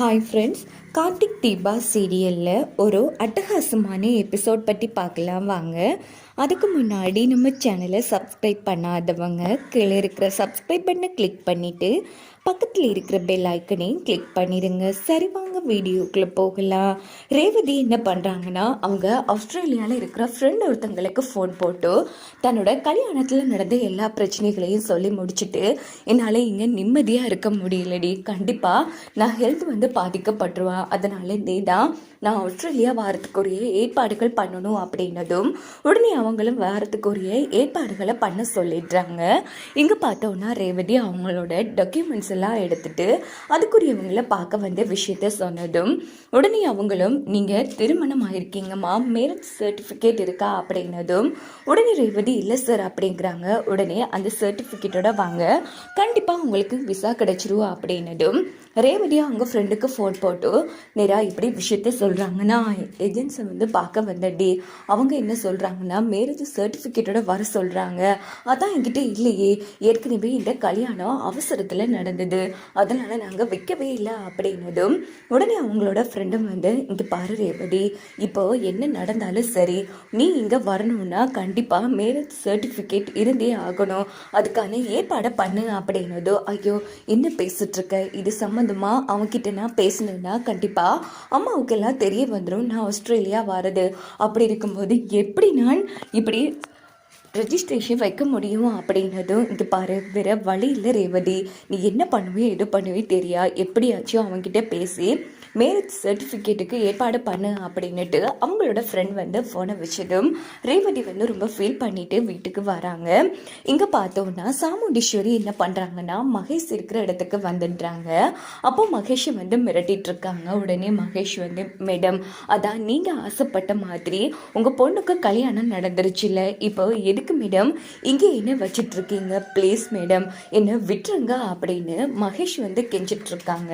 Hi friends Karthik Deepa சீரியலில் ஒரு அட்டகாசமான எபிசோட் பற்றி பார்க்கலாம் வாங்க. அதுக்கு முன்னாடி நம்ம சேனலை சப்ஸ்கிரைப் பண்ணாதவங்க கீழே இருக்கிற சப்ஸ்கிரைப் பண்ண கிளிக் பண்ணிவிட்டு பக்கத்தில் இருக்கிற பெல் ஐக்கனையும் கிளிக் பண்ணிடுங்க. சரி வாங்க வீடியோக்குள்ளே போகலாம். ரேவதி என்ன பண்ணுறாங்கன்னா அவங்க ஆஸ்திரேலியாவில் இருக்கிற ஃப்ரெண்ட் ஒருத்தங்களுக்கு ஃபோன் போட்டு தன்னோட கல்யாணத்தில் நடந்த எல்லா பிரச்சனைகளையும் சொல்லி முடிச்சுட்டு என்னால் இங்கே நிம்மதியாக இருக்க முடியலடி. கண்டிப்பாக நான் ஹெல்த் வந்து பாதிக்கப்பட்டுருவேன். அதனால இதே தான் நான் ஆஸ்திரேலியா வாரத்துக்குரிய ஏற்பாடுகள் பண்ணணும் அப்படின்னதும் உடனே அவங்களும் வாரத்துக்குரிய ஏற்பாடுகளை பண்ண சொல்லிடுறாங்க. இங்கே பார்த்தோன்னா ரேவதி அவங்களோட டாக்குமெண்ட்ஸ் எல்லாம் எடுத்துட்டு அதுக்குரியவங்கள பார்க்க வந்த விஷயத்த சொன்னதும் உடனே அவங்களும் நீங்கள் திருமணம் ஆயிருக்கீங்கம்மா மேரேஜ் சர்டிஃபிகேட் இருக்கா? அப்படின்னதும் உடனே ரேவதி இல்லை சார் அப்படிங்கிறாங்க. உடனே அந்த சர்டிஃபிகேட்டோட வாங்க கண்டிப்பாக உங்களுக்கு விசா கிடைச்சிரும் அப்படின்னதும் ரேவதி அவங்க ஃப்ரெண்டுக்கு ஃபோன் போட்டு நேராக இப்படி விஷயத்த சொல்கிறாங்கன்னா ஏஜென்ட்ஸை வந்து பார்க்க வந்தடி அவங்க என்ன சொல்கிறாங்கன்னா மேரேஜ் சர்டிஃபிகேட்டோட வர சொல்கிறாங்க அதான் என்கிட்ட இல்லையே. ஏற்கனவே இந்த கல்யாணம் அவசரத்தில் நடந்தது. அதனால் நாங்கள் வைக்கவே இல்லை அப்படின்னதும் உடனே அவங்களோட ஃப்ரெண்டும் வந்து இங்கே பாரு ரேவதி இப்போ என்ன நடந்தாலும் சரி நீ இங்கே வரணும்னா கண்டிப்பாக மேரேஜ் சர்டிஃபிகேட் இருந்தே ஆகணும். அதுக்கான ஏற்பாடை பண்ணு அப்படின்னதோ ஐயோ என்ன பேசிகிட்ருக்க இது சம்மந்தமாக அவன்கிட்ட நான் பேசினேன்னா கண்டிப்பாக அம்மாவுக்கெல்லாம் தெரிய வந்துடும் நான் ஆஸ்திரேலியா வரது. அப்படி இருக்கும்போது எப்படி நான் இப்படி ரெஜிஸ்ட்ரேஷன் வைக்க முடியும் அப்படின்னதும் இது பாரு வேற வழி இல்லை ரேவதி. நீ என்ன பண்ணுவே எது பண்ணுவே தெரியா? எப்படியாச்சும் அவங்ககிட்ட பேசி. மேரேஜ் சர்டிஃபிகேட்டுக்கு ஏற்பாடு பண்ணு அப்படின்னுட்டு அவங்களோட ஃப்ரெண்ட் வந்து ஃபோனை வச்சதும் ரேவதி வந்து ரொம்ப ஃபீல் பண்ணிட்டு வீட்டுக்கு வராங்க. இங்கே பார்த்தோம்னா சாமுண்டீஸ்வரி என்ன பண்ணுறாங்கன்னா மகேஷ் இருக்கிற இடத்துக்கு வந்துடுறாங்க. அப்போ மகேஷை வந்து மிரட்டிட்டு இருக்காங்க. உடனே மகேஷ் வந்து மேடம் அதான் நீங்கள் ஆசைப்பட்ட மாதிரி உங்கள் பொண்ணுக்கு கல்யாணம் நடந்துருச்சுல இப்போ எதுக்கு மேடம்? இங்கே என்ன வச்சிட்ருக்கீங்க ப்ளீஸ் மேடம் என்ன விட்டுருங்க அப்படின்னு மகேஷ் வந்து கெஞ்சிட்ருக்காங்க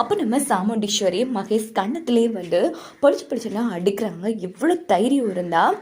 அப்போ நம்ம சாமுண்டீஸ்வரி மகேஷ் கண்ணத்துலேயே வந்து படிச்சு படிச்சுன்னா அடிக்கிறாங்க. எவ்வளோ தைரியம் இருந்தா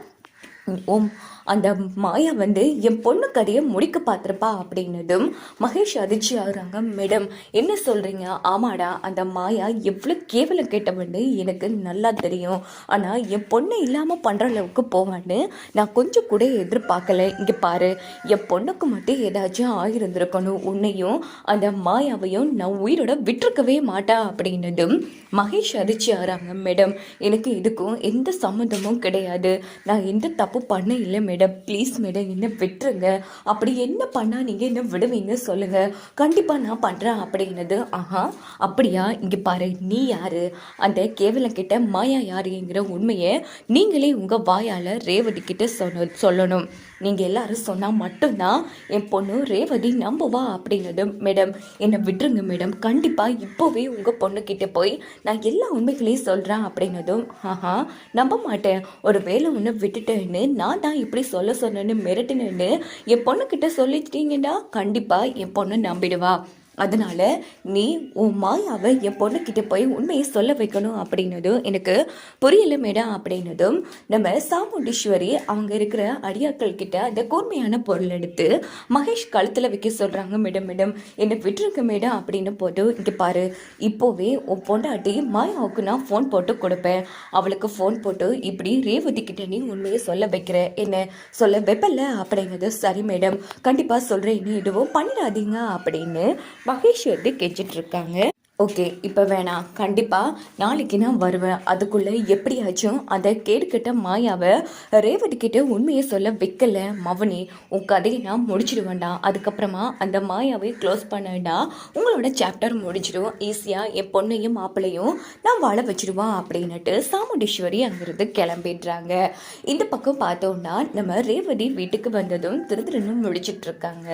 ஓம். அந்த மாயா வந்து என் பொண்ணு கதையை முடிக்க பார்த்துருப்பா அப்படின்னதும் மகேஷ் அதிர்ச்சி ஆகுறாங்க மேடம். என்ன சொல்கிறீங்க ஆமாடா அந்த மாயா எவ்வளோ கேவலம் கேட்டவன்னு எனக்கு நல்லா தெரியும். ஆனால் என் பொண்ணை இல்லாமல் பண்ணுற அளவுக்கு போவான்னு நான் கொஞ்சம் கூட எதிர்பார்க்கல. இங்கே பாரு என் பொண்ணுக்கு மட்டும் ஏதாச்சும் ஆகியிருந்திருக்கணும் உன்னையும் அந்த மாயாவையும் நான் உயிரோட விட்டுருக்கவே மாட்டா அப்படின்னதும் மகேஷ் அதிர்ச்சி ஆகிறாங்க மேடம். எனக்கு இதுக்கும் எந்த சம்மந்தமும் கிடையாது. நான் எந்த தப்பு பண்ண இல்லை மேடம் ப்ளீஸ் மேடம் என்ன விட்டுருங்க. அப்படி என்ன பண்ணால் நீங்கள் என்ன விடுவீங்க சொல்லுங்கள் கண்டிப்பாக நான் பண்ணுறேன் அப்படின்னது ஆஹா அப்படியா? இங்கே பாரு நீ யார்? அந்த கேவலம் கிட்ட மாயா யாருங்கிற உண்மையை நீங்களே உங்கள் வாயால் ரேவதி கிட்ட சொன்ன சொல்லணும். நீங்கள் எல்லாரும் சொன்னால் மட்டும்தான் என் பொண்ணு ரேவதி நம்புவா அப்படின்னது மேடம் என்னை விட்டுருங்க மேடம் கண்டிப்பாக இப்போவே உங்கள் பொண்ணுக்கிட்ட போய் நான் எல்லா உண்மைகளையும் சொல்கிறேன் அப்படின்னதும் ஆஹா நம்ப மாட்டேன். ஒரு வேலை ஒன்று விட்டுட்டேன்னு நான் தான் இப்படி சொல்ல சொன்னேன்னு மிரட்டினேன்னு என் பொண்ணுக்கிட்ட சொல்லிட்டீங்கன்னா கண்டிப்பாக என் பொண்ணு நம்பிடுவா. அதனால் நீ உன் மாயாவை என் பொண்ணுக்கிட்ட போய் உண்மையை சொல்ல வைக்கணும் அப்படின்னதும் எனக்கு புரியல மேடம் அப்படின்னதும் நம்ம சாமுண்டீஸ்வரி அவங்க இருக்கிற அடியாக்கள் கிட்ட அந்த கூர்மையான பொருள் எடுத்து மகேஷ் கழுத்தில் வைக்க சொல்கிறாங்க மேடம் மேடம். என்னை விட்டுருக்க மேடம் அப்படின்னு போட்டு இங்கே பாரு. இப்போவே உன் பொண்டாட்டி மாயாவுக்கு நான் ஃபோன் போட்டு கொடுப்பேன். அவளுக்கு ஃபோன் போட்டு இப்படி ரேவதி கிட்ட நீ உண்மையை சொல்ல வைக்கிற. என்ன சொல்ல வைப்பல அப்படிங்கிறது சரி மேடம். கண்டிப்பாக சொல்கிறேன் நீ எதுவும் பண்ணிடாதீங்க அப்படின்னு மகேஷ் வந்து கெஞ்சிட்டு இருக்காங்க. ஓகே இப்போ வேணாம் கண்டிப்பாக நாளைக்கு நான் வருவேன். அதுக்குள்ளே எப்படியாச்சும் அதை கேடுக்கிட்ட மாயாவை ரேவதிக்கிட்ட உண்மையை சொல்ல வைக்கல. மவனி உன் கதையை நான் முடிச்சிடுவேண்டா அதுக்கப்புறமா அந்த மாயாவை க்ளோஸ் பண்ணடா உங்களோட சாப்டர் முடிச்சிடும் ஈஸியாக என் பொண்ணையும் மாப்பிள்ளையும் நான் வாழ வச்சிடுவான் அப்படின்னுட்டு சாமுண்டீஸ்வரி அங்கிருந்து கிளம்பிடுறாங்க. இந்த பக்கம் பார்த்தோம்னா நம்ம ரேவதி வீட்டுக்கு வந்ததும் திருதிருன்னு முடிச்சிட்டு இருக்காங்க.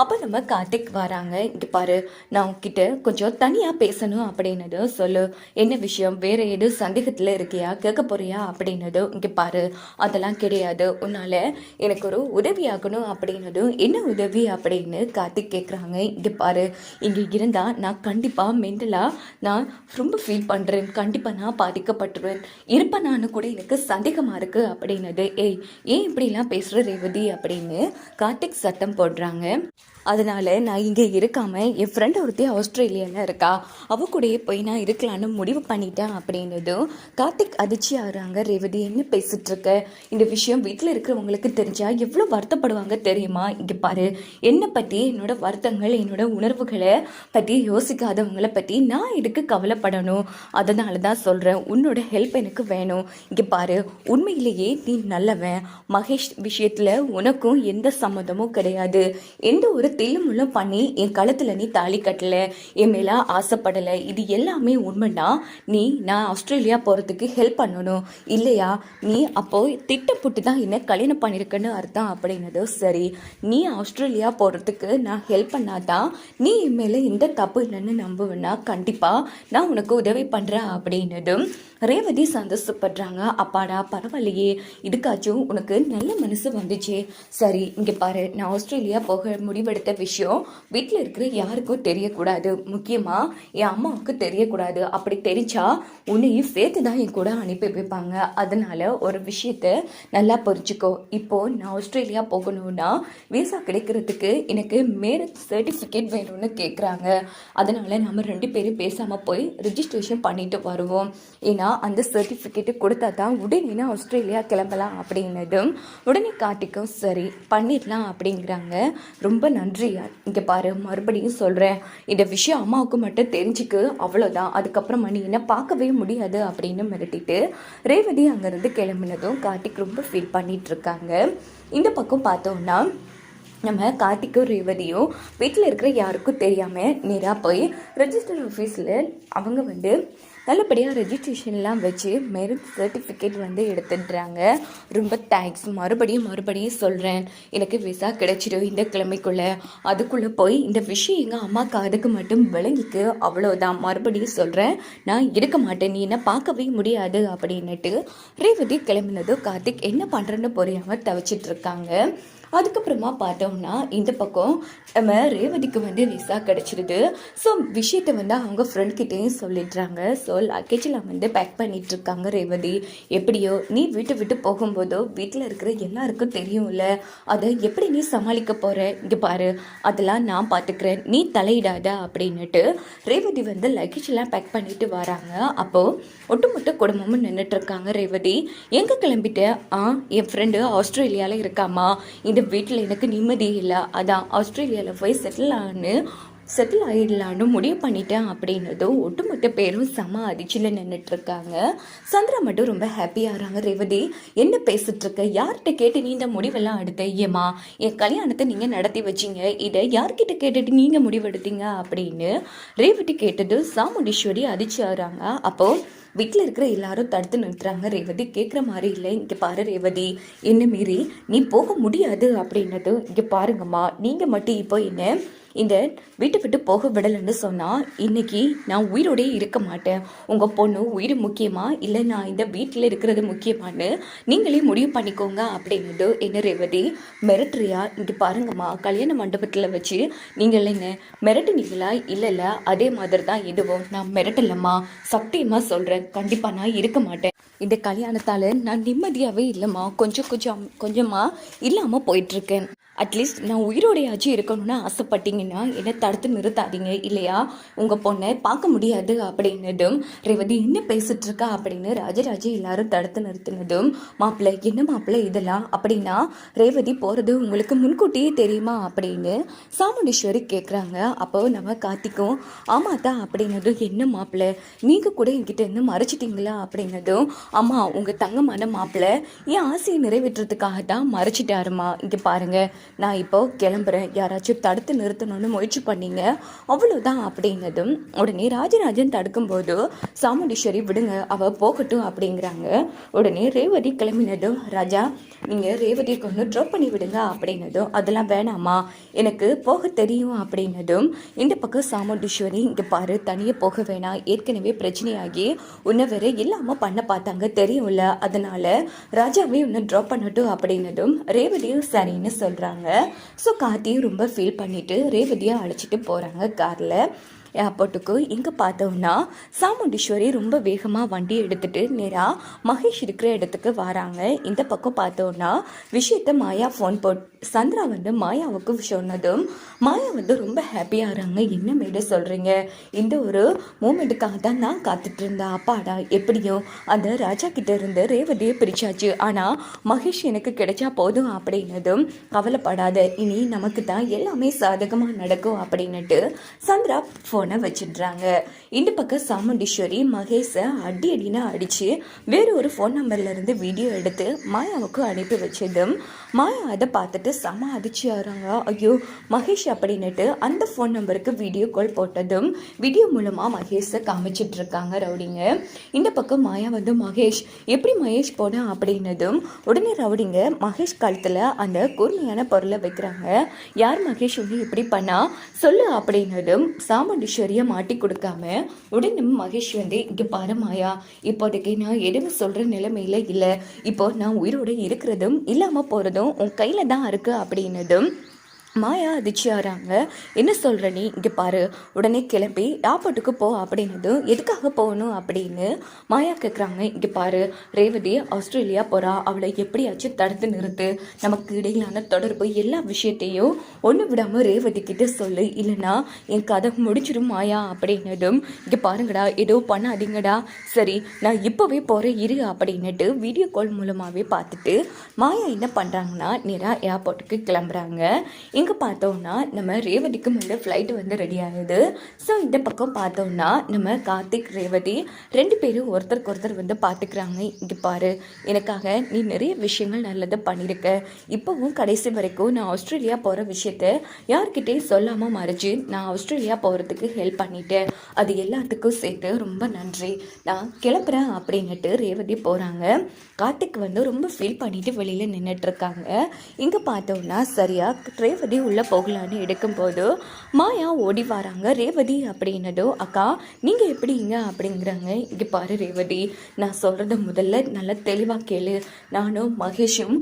அப்போ நம்ம கார்த்திக் வராங்க. இங்கே பாரு நான் உங்ககிட்ட கொஞ்சம் தனியாக பேசணும் அப்படின்னது சொல்லு. என்ன விஷயம்? வேற எது சந்தேகத்தில் இருக்கியா? கேட்க போறியா? அப்படின்னது இங்கே பாரு. அதெல்லாம் கிடையாது. உன்னால எனக்கு ஒரு உதவி ஆகணும் அப்படின்னதும் என்ன உதவி அப்படின்னு கார்த்திக் கேட்குறாங்க இங்கே பாரு. இங்கே இருந்தால் நான் கண்டிப்பாக மென்டலாக நான் ரொம்ப ஃபீல் பண்ணுறேன் கண்டிப்பாக நான் பாதிக்கப்பட்டுருவேன். இருப்பேன் நான் கூட எனக்கு சந்தேகமாக இருக்குது அப்படின்னது. ஏய் ஏன் இப்படிலாம் பேசுகிற ரேவதி அப்படின்னு கார்த்திக் சத்தம் போடுறாங்க. அதனால் நான் இங்கே இருக்காமல் என் ஃப்ரெண்ட் ஒருத்தி ஆஸ்திரேலியாவில் இருக்கா. அவ கூடயே போய் நான் இருக்கலான்னு முடிவு பண்ணிட்டேன் அப்படின்னதும் கார்த்திக் அதிர்ச்சி ஆகுறாங்க. ரேவதி என்ன பேசிகிட்ருக்க இந்த விஷயம் வீட்டில் இருக்கிறவங்களுக்கு தெரிஞ்சால் எவ்வளோ வருத்தப்படுவாங்க தெரியுமா? இங்கே பாரு என்னை பற்றி என்னோட வருத்தங்கள் என்னோட உணர்வுகளை பற்றி யோசிக்காதவங்கள பற்றி நான் இதுக்கு கவலைப்படணும்? அதனால தான் சொல்கிறேன் உன்னோட ஹெல்ப் எனக்கு வேணும். இங்கே பாரு உண்மையிலேயே நீ நல்லவன். மகேஷ் விஷயத்தில் உனக்கும் எந்த சம்மந்தமும் கிடையாது. எந்த ஒரு தில்லுமுள்ளும் பண்ணி என் கழுத்தில் நீ தாலி கட்டலை என் மேலே ஆசைப்படலை. இது எல்லாமே உண்மைன்னா நீ நான் ஆஸ்திரேலியா போகிறதுக்கு ஹெல்ப் பண்ணணும். இல்லையா? நீ அப்போ திட்டப்பட்டு தான் என்ன கல்யாணம் பண்ணியிருக்கேன்னு அர்த்தம் அப்படின்னது சரி. நீ ஆஸ்திரேலியா போகிறதுக்கு நான் ஹெல்ப் பண்ணாதான் நீ என் மேலே எந்த தப்பு இல்லைன்னு நம்புவேன்னா கண்டிப்பாக நான் உனக்கு உதவி பண்ணுறேன் அப்படின்னதும் ரேவதி சந்தோஷப்படுறாங்க. அப்பாடா பரவாயில்லையே. இதுக்காச்சும் உனக்கு நல்ல மனசு வந்துச்சே. சரி இங்கே பாரு நான் ஆஸ்திரேலியா போக முடிவெடுத்த விஷயம் வீட்டில் இருக்கிற யாருக்கும் தெரியக்கூடாது. முக்கியமாக என் அம்மாவுக்கு தெரியக்கூடாது. அப்படி தெரிஞ்சா உன்னையும் சேர்த்து தான் என் கூட அனுப்பி வைப்பாங்க. அதனால் ஒரு விஷயத்த நல்லா புரிஞ்சுக்கோ. இப்போது நான் ஆஸ்திரேலியா போகணும்னா விசா கிடைக்கிறதுக்கு எனக்கு மேரேஜ் சர்டிஃபிகேட் வேணும்னு கேட்குறாங்க அதனால் நம்ம ரெண்டு பேரும் பேசாமல் போய் ரிஜிஸ்ட்ரேஷன் பண்ணிட்டு வருவோம். ஏன்னா அந்த சர்டிஃபிகேட்டு கொடுத்தா தான் உடனே நான் ஆஸ்திரேலியா கிளம்பலாம் அப்படின்னதும் உடனே காட்டிக்கும் சரி பண்ணிடலாம் அப்படிங்கிறாங்க. ரொம்ப நன்றி. நன்றியா இங்கே பாரு மறுபடியும் சொல்கிறேன் இந்த விஷயம் அம்மாவுக்கு மட்டும் தெரிஞ்சுக்கு அவ்வளோதான் அதுக்கப்புறமா நீ என்ன பார்க்கவே முடியாது அப்படின்னு மிரட்டிட்டு ரேவதி அங்கேருந்து கிளம்பினதும் கார்த்திக் ரொம்ப ஃபீல் பண்ணிகிட்ருக்காங்க இந்த பக்கம் பார்த்தோம்னா நம்ம கார்த்திக்கும் ரேவதியும் வீட்டில் இருக்கிற யாருக்கும் தெரியாமல் நேராக போய் ரெஜிஸ்டர் ஆஃபீஸில் அவங்க வந்து நல்லபடியாக ரெஜிஸ்ட்ரேஷன்லாம் வச்சு மெரிட் சர்டிஃபிகேட் வந்து எடுத்துடுறாங்க. ரொம்ப தேங்க்ஸ் மறுபடியும் மறுபடியும் சொல்கிறேன் எனக்கு விசா கிடைச்சிடும் இந்த கிழமைக்குள்ளே. அதுக்குள்ளே போய் இந்த விஷயம் எங்கள் அம்மா காதுக்கு மட்டும் விளங்கிக்கு. அவ்வளோதான் மறுபடியும் சொல்கிறேன் நான் இருக்க மாட்டேன். நீ என்ன பார்க்கவே முடியாது அப்படின்னுட்டு ரேவதி கிளம்பினதும் கார்த்திக் என்ன பண்ணுறேன்னு புரியாமல் தவிச்சிட்டு இருக்காங்க. அதுக்கப்புறமா பார்த்தோம்னா இந்த பக்கம் நம்ம ரேவதிக்கு வந்து விசா கிடச்சிருது. ஸோ விஷயத்தை வந்து அவங்க ஃப்ரெண்ட் கிட்டேயும் சொல்லிடுறாங்க. ஸோ லக்கேஜில் வந்து பேக் பண்ணிட்டு இருக்காங்க ரேவதி. எப்படியோ நீ வீட்டை விட்டு போகும்போதோ வீட்டில் இருக்கிற எல்லாருக்கும் தெரியும்ல. அதை எப்படி நீ சமாளிக்க போகிற இங்கே பாரு அதெல்லாம் நான் பார்த்துக்கிறேன் நீ தலையிடாத அப்படின்னுட்டு ரேவதி வந்து லக்கேஜ்லாம் பேக் பண்ணிட்டு வராங்க. அப்போது ஒட்டுமொத்த குடும்பமும் நின்றுட்டு இருக்காங்க ரேவதி. எங்கே கிளம்பிட்ட? ஆ என் ஃப்ரெண்டு ஆஸ்திரேலியாவில் இருக்காமா? இந்த வீட்டில் எனக்கு நிம்மதி இல்லை. அதான் ஆஸ்திரேலியாவில் போய் செட்டில் ஆன்னு செட்டில் ஆகிடலான்னு முடிவு பண்ணிட்டேன் அப்படின்னதும் ஒட்டுமொத்த பேரும் செம அதிர்ச்சியில் நின்றுட்டுருக்காங்க சந்திரா மட்டும் ரொம்ப ஹாப்பியாகிறாங்க ரேவதி என்ன பேசிகிட்ருக்க யார்கிட்ட கேட்டு நீ இந்த முடிவெல்லாம் எடுத்த? ஏமா என் கல்யாணத்தை நீங்கள் நடத்தி வச்சீங்க. இதை யார்கிட்ட கேட்டுட்டு நீங்கள் முடிவெடுத்தீங்க அப்படின்னு ரேவதி கேட்டது சாமுண்டீஸ்வரி அதிர்ச்சி ஆகிறாங்க அப்போது வீட்டில் இருக்கிற எல்லாரும் தடுத்து நிறுத்துறாங்க. ரேவதி கேட்குற மாதிரி இல்லை. இங்கே பாரு ரேவதி என்ன மீறி? நீ போக முடியாது அப்படின்னது இங்கே பாருங்கம்மா நீங்கள் மட்டும் இப்போ என்ன இந்த வீட்டை விட்டு போக விடலைன்னு சொன்னால் இன்னைக்கு நான் உயிரோடே இருக்க மாட்டேன். உங்கள் பொண்ணு உயிர் முக்கியமா? இல்லை நான் இந்த வீட்டில் இருக்கிறது முக்கியமான்னு நீங்களே முடிவு பண்ணிக்கோங்க அப்படின்னது என்ன ரேவதி மிரட்டுறியா? இங்கே பாருங்கம்மா கல்யாண மண்டபத்தில் வச்சு நீங்கள் என்ன மிரட்டுனீங்களா? இல்லை இல்லை அதே மாதிரி தான் இதுவும். நான் மிரட்டலம்மா. சத்தியமாக சொல்கிறேன் கண்டிப்பாக நான் இருக்க மாட்டேன். இந்த கல்யாணத்தால் நான் நிம்மதியாகவே இல்லைம்மா. கொஞ்சம் கொஞ்சம் கொஞ்சமாக இல்லாமல் போயிட்டுருக்கேன் அட்லீஸ்ட் நான் உயிரோடையாச்சும் இருக்கணும்னு ஆசைப்பட்டீங்கன்னா என்னை தடுத்து நிறுத்தாதீங்க இல்லையா? உங்கள் பொண்ணை பார்க்க முடியாது அப்படின்னதும் ரேவதி என்ன பேசிட்டு இருக்கா அப்படின்னு ராஜராஜ எல்லாரும் தடுத்து நிறுத்தினதும் மாப்பிள்ளை என்ன மாப்பிள்ளை இதெல்லாம்? அப்படின்னா ரேவதி போகிறது உங்களுக்கு முன்கூட்டியே தெரியுமா அப்படின்னு சாமுண்டீஸ்வரி கேட்குறாங்க அப்போ நம்ம கார்த்திக்கும் ஆமாத்தா அப்படின்னதும் என்ன மாப்பிள்ளை? நீங்கள் கூட என்கிட்ட என்ன மறைச்சிட்டிங்களா? அப்படின்னதும் ஆமாம் உங்கள் தங்கமான மாப்பிள்ளை என் ஆசையை நிறைவேற்றுறதுக்காக தான் மறைச்சிட்டாருமா. இங்கே பாருங்கள் நான் இப்போ கிளம்புறேன். யாராச்சும் தடுத்து நிறுத்தணும்னு முயற்சி பண்ணீங்க? அவ்வளோதான் அப்படின்னதும் உடனே ராஜராஜன் தடுக்கும்போது சாமுண்டீஸ்வரி விடுங்க. அவ போகட்டும் அப்படிங்கிறாங்க. உடனே ரேவதி கிளம்பினதும் ராஜா நீங்கள் ரேவதி கொண்டு ட்ராப் பண்ணி விடுங்க அப்படின்னதும் அதெல்லாம் வேணாமா எனக்கு போக தெரியும் அப்படின்னதும் இந்த பக்கம் சாமுண்டீஸ்வரி இங்கே பாரு தனியாக போக வேணாம். ஏற்கனவே பிரச்சனையாகி உன்னை வேற இல்லாமல் பண்ண பார்த்தாங்க. தெரியும்ல. அதனால ராஜாவே உன்னை ட்ராப் பண்ணட்டும் அப்படின்னதும் ரேவதியும் சரின்னு சொல்கிறாங்க ஸோ கார்த்தியும் ரொம்ப ஃபீல் பண்ணிட்டு ரேவதியை அழைச்சிட்டு போகிறாங்க காரில் ஏர்போர்ட்டுக்கு இங்கே பார்த்தோம்னா சாமுண்டீஸ்வரி ரொம்ப வேகமாக வண்டி எடுத்துகிட்டு நேராக மகேஷ் இருக்கிற இடத்துக்கு வராங்க. இந்த பக்கம் பார்த்தோம்னா விஷயத்த மாயா ஃபோன் போட் சந்திரா வந்து மாயாவுக்கு சொன்னதும் மாயா வந்து ரொம்ப ஹாப்பியாகிறாங்க என்ன மேட சொல்கிறீங்க இந்த ஒரு மூமெண்ட்டுக்காக தான் நான் காத்துட்டு இருந்தேன். அப்பாடா எப்படியோ அந்த ராஜா கிட்ட இருந்து ரேவதியை பிரிச்சாச்சு. ஆனால் மகேஷ் எனக்கு கிடைச்சா போதும் அப்படின்னதும் கவலைப்படாத. இனி நமக்கு தான் எல்லாமே சாதகமாக நடக்கும் அப்படின்னுட்டு சந்திரா ஃபோன் வச்சிடுறாங்க இந்த பக்கம் சாமுண்டீஸ்வரி மகேஷை அடி அடினா அடித்து வேறு ஒரு ஃபோன் நம்பர்லேருந்து வீடியோ எடுத்து மாயாவுக்கு அனுப்பி வச்சதும் மாயா அதை பார்த்துட்டு செம அதிர்ச்சியாகிறாங்க ஐயோ மகேஷ் அப்படின்னுட்டு அந்த ஃபோன் நம்பருக்கு வீடியோ கால் போட்டதும் வீடியோ மூலமாக மகேஷை காமிச்சிட்ருக்காங்க ரவுடிங்க. இந்த பக்கம் மாயா வந்து மகேஷ் எப்படி மகேஷ் போனா? அப்படின்னதும் உடனே ரவுடிங்க மகேஷ் காலத்தில் அந்த கூர்மையான பொருளை வைக்கிறாங்க. யார் மகேஷ்? வந்து இப்படி பண்ணா? சொல்லு அப்படின்னதும் சாமுண்டீஸ்வரியை மாட்டி கொடுக்காம உடனே மகேஷ் வந்து இங்கே பாரு மாயா இப்போதைக்கு நான் எதுவும் சொல்கிற நிலைமையில் இல்லை. இப்போ நான் உயிரோடு இருக்கிறதும் இல்லாமல் போகிறதும் உன் கையில் தான் இருக்கு அப்படின்னதும் மாயா அதிர்ச்சியாகிறாங்க என்ன சொல்கிற நீ? இங்கே பாரு. உடனே கிளம்பி ஏர்போர்ட்டுக்கு போ அப்படின்னதும் எதுக்காக போகணும்? அப்படின்னு மாயா கேட்குறாங்க இங்கே பாரு. ரேவதி ஆஸ்திரேலியா போகிறா அவளை எப்படியாச்சும் தடுத்து நிறுத்து. நமக்கு இடையிலான தொடர்பு எல்லா விஷயத்தையும் ஒன்று விடாமல் ரேவதி கிட்ட சொல்லு. இல்லைன்னா என் கதை முடிச்சிடும் மாயா அப்படின்னதும் இங்கே பாருங்கடா. ஏதோ பண்ணாதீங்கடா. சரி நான் இப்போவே போகிறேன் இரு அப்படின்னுட்டு வீடியோ கால் மூலமாகவே பார்த்துட்டு மாயா என்ன பண்ணுறாங்கன்னா நேராக ஏர்போர்ட்டுக்கு கிளம்புறாங்க. இங்கே பார்த்தோம்னா நம்ம ரேவதிக்கு முன்னாடி ஃப்ளைட் வந்து ரெடி ஆகுது. ஸோ இந்த பக்கம் பார்த்தோம்னா நம்ம கார்த்திக் ரேவதி ரெண்டு பேரும் ஒருத்தருக்கு ஒருத்தர் வந்து பார்த்துக்கிறாங்க இங்கே பாரு எனக்காக நீ நிறைய விஷயங்கள் நல்லதை பண்ணியிருக்க இப்போவும் கடைசி வரைக்கும் நான் ஆஸ்திரேலியா போகிற விஷயத்த யார்கிட்டையும் சொல்லாமல் மறைச்சு நான் ஆஸ்திரேலியா போகிறதுக்கு ஹெல்ப் பண்ணிட்டேன். அது எல்லாத்துக்கும் சேர்த்து ரொம்ப நன்றி. நான் கிளம்புறேன் அப்படின்னுட்டு ரேவதி போகிறாங்க கார்த்திக் வந்து ரொம்ப ஃபீல் பண்ணிட்டு வெளியில் நின்றுட்டு இருக்காங்க. இங்கே பார்த்தோம்னா சரியாக ரேவதி உள்ளே போகலான்னு எடுக்கும்போது மாயா ஓடி வராங்க. ரேவதி அப்படின்னதோ அக்கா நீங்கள் எப்படிங்க? அப்படிங்கிறாங்க. இங்கே பாரு ரேவதி நான் சொல்கிறத முதல்ல நல்லா தெளிவாக கேளு. நானும் மகேஷும்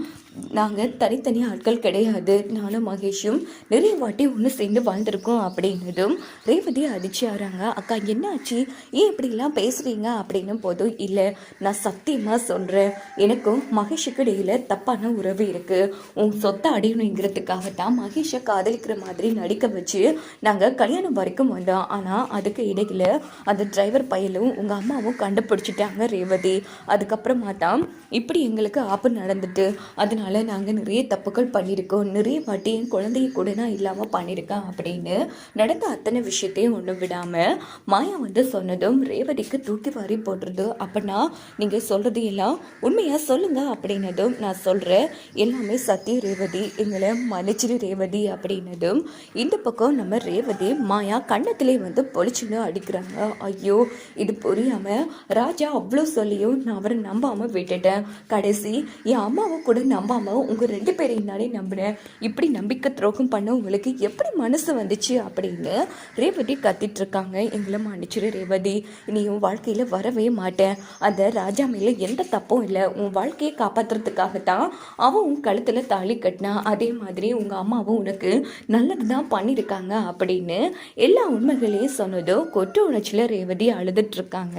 நாங்கள் தனித்தனி ஆட்கள் கிடையாது. நானும் மகேஷும் நிறைய வாட்டி ஒன்று சேர்ந்து வாழ்ந்திருக்கோம் அப்படின்னதும் ரேவதி அதிர்ச்சி ஆறாங்க. அக்கா என்ன ஆச்சு ஏன் இப்படிலாம் பேசுகிறீங்க அப்படின்னும் போதும் இல்லை நான் சத்தியமாக சொல்கிறேன் எனக்கும் மகேஷுக்கு இடையில தப்பான உறவு இருக்குது உன் சொத்தை அடையணுங்கிறதுக்காக தான் மகேஷ் காதலிக்கிற மாதிரி நடிக்க வச்சு நாங்கள் கல்யாணம் வரைக்கும் வந்தோம். ஆனால் அதுக்கு இடையில் அந்த டிரைவர் பையலும் உங்கள் அம்மாவும் கண்டுபிடிச்சிட்டாங்க ரேவதி. அதுக்கப்புறமா தான் இப்படி எங்களுக்கு ஆப்பு நடந்துட்டு அதனால நாங்கள் நிறைய தப்புகள் பண்ணியிருக்கோம். நிறைய வாட்டி என் குழந்தைய கூட நான் இல்லாமல் பண்ணியிருக்கேன் அப்படின்னு நடந்த அத்தனை விஷயத்தையும் ஒன்றும் விடாமல் மாயா வந்து சொன்னதும் ரேவதிக்கு தூக்கி வாரி போடுறது அப்படின்னா நீங்கள் சொல்கிறது எல்லாம் உண்மையாக சொல்லுங்கள் அப்படின்னதும் நான் சொல்கிறேன் எல்லாமே சத்திய ரேவதி. எங்களை மன்னிச்சிரு ரேவதி. அப்படின்னதும் இந்த பக்கம் நம்ம ரேவதி மாயா கண்ணத்திலே வந்து பொழிச்சுன்னு அடிக்கிறாங்க. ஐயோ இது புரியாமல் ராஜா அவ்வளோ சொல்லியும் நான் அவரை நம்பாமல் விட்டுட்டேன். கடைசி என் அம்மாவை கூட நம்பாமல் உங்கள் ரெண்டு பேரையும் நானே நம்பினேன். இப்படி நம்பிக்கை துரோகம் பண்ண உங்களுக்கு எப்படி மனசு வந்துச்சு அப்படின்னு ரேவதி கத்திட்டு இருக்காங்க எங்களை மன்னிச்சிரு ரேவதி நீ உன் வாழ்க்கையில் வரவே மாட்டேன். அந்த ராஜா மேலே எந்த தப்பும் இல்லை. உன் வாழ்க்கையை காப்பாற்றுறதுக்காகத்தான் அவன் உன் கழுத்தில் தாலி கட்டினா அதே மாதிரி உங்கள் அம்மாவும் உனக்கு நல்லது தான் பண்ணியிருக்காங்க அப்படின்னு எல்லா உண்மைகளையும் சொன்னதும் கொட்டு உணர்ச்சியில் ரேவதி அழுதுட்ருக்காங்க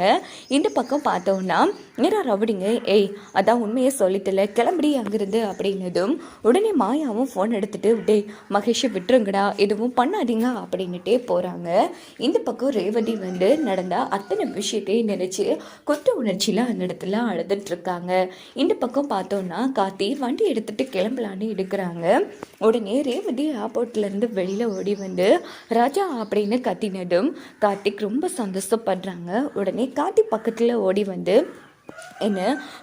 இந்த பக்கம் பார்த்தோம்னா நேரா ரவுடிங்க ஏய் அதான் உண்மையை சொல்லிட்டல கிளம்படி அங்கிருந்து அப்படின்னதும் உடனே மாயாவும் ஃபோன் எடுத்துட்டு டே மகேஷை விட்டுருங்கடா எதுவும் பண்ணாதீங்க அப்படின்னுட்டே போகிறாங்க இந்த பக்கம் ரேவதி வந்து நடந்த அத்தனை விஷயத்தையும் நினச்சி கொட்ட உணர்ச்சியில் அந்த இடத்துல அழுதுட்ருக்காங்க இந்த பக்கம் பார்த்தோம்னா காத்தி வண்டி எடுத்துகிட்டு கிளம்பலான்னு எடுக்கிறாங்க உடனே ரேவதி ஏர்போர்ட்லேருந்து வெளியில் ஓடி வந்து ராஜா அப்படின்னு கத்தினதும் கார்த்திக் ரொம்ப சந்தோஷப்படுறாங்க. உடனே கார்த்திக் பக்கத்தில் ஓடி வந்து என்ன?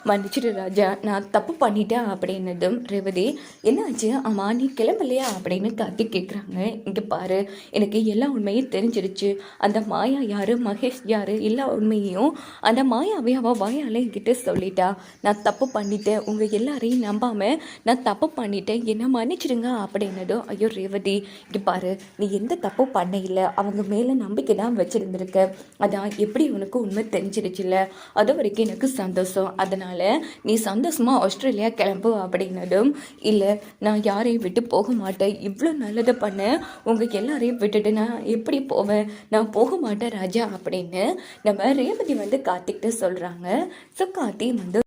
மன்னிச்சிடு ராஜா நான் தப்பு பண்ணிட்டேன் அப்படின்னதும் ரேவதி என்னாச்சு? அம்மா நீ கிளம்பலையா? அப்படின்னு காத்தி கேட்குறாங்க இங்கே பாரு எனக்கு எல்லா உண்மையும் தெரிஞ்சிருச்சு. அந்த மாயா யார் மகேஷ் யார் எல்லா உண்மையையும் அந்த மாயாவே அவள் வாயால் என்கிட்ட சொல்லிட்டா. நான் தப்பு பண்ணிட்டேன். உங்கள் எல்லாரையும் நம்பாமல் நான் தப்பு பண்ணிட்டேன். என்ன மன்னிச்சிடுங்க அப்படின்னதும் ஐயோ ரேவதி இங்கே பாரு நீ எந்த தப்பு பண்ண இல்லை அவங்க மேலே நம்பிக்கை தான் வச்சுருந்துருக்க. அதான் எப்படி உனக்கு உண்மை தெரிஞ்சிருச்சுல்ல அது வரைக்கும் எனக்கு சந்தோஷம். அதனால் நீ சந்தோஷமாக ஆஸ்திரேலியா கிளம்பு அப்படின்னதும் இல்லை நான் யாரையும் விட்டு போக மாட்டேன். இவ்வளோ நல்லதை பண்ண. உங்கள் எல்லாரையும் விட்டுட்டு நான் எப்படி போவேன்? நான் போக மாட்டேன் ராஜா. அப்படின்னு நம்ம ரேவதி வந்து கார்த்திக்கிட்ட சொல்கிறாங்க ஸோ கார்த்தி வந்து